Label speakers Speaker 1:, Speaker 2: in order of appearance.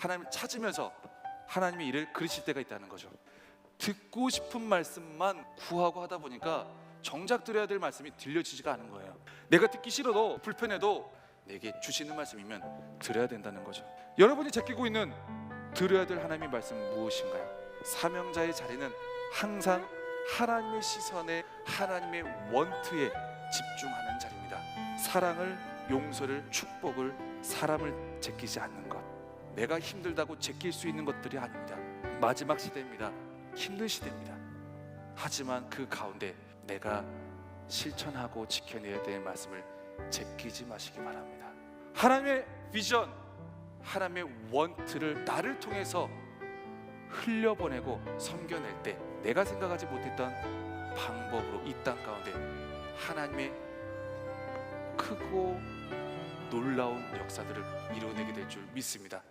Speaker 1: 하나님을 찾으면서 하나님의 일을 그리실 때가 있다는 거죠. 듣고 싶은 말씀만 구하고 하다 보니까 정작 드려야 될 말씀이 들려지지가 않은 거예요. 내가 듣기 싫어도 불편해도 내게 주시는 말씀이면 들어야 된다는 거죠. 여러분이 제끼고 있는 들어야 될 하나님의 말씀 무엇인가요? 사명자의 자리는 항상 하나님의 시선에 하나님의 원트에 집중하는 자리입니다. 사랑을, 용서를, 축복을, 사람을 제끼지 않는 것. 내가 힘들다고 제낄 수 있는 것들이 아닙니다. 마지막 시대입니다. 힘든 시대입니다. 하지만 그 가운데 내가 실천하고 지켜내야 될 말씀을 제끼지 마시기 바랍니다. 하나님의 비전, 하나님의 원트를 나를 통해서 흘려보내고 섬겨낼 때 내가 생각하지 못했던 방법으로 이 땅 가운데 하나님의 크고 놀라운 역사들을 이루어내게 될 줄 믿습니다.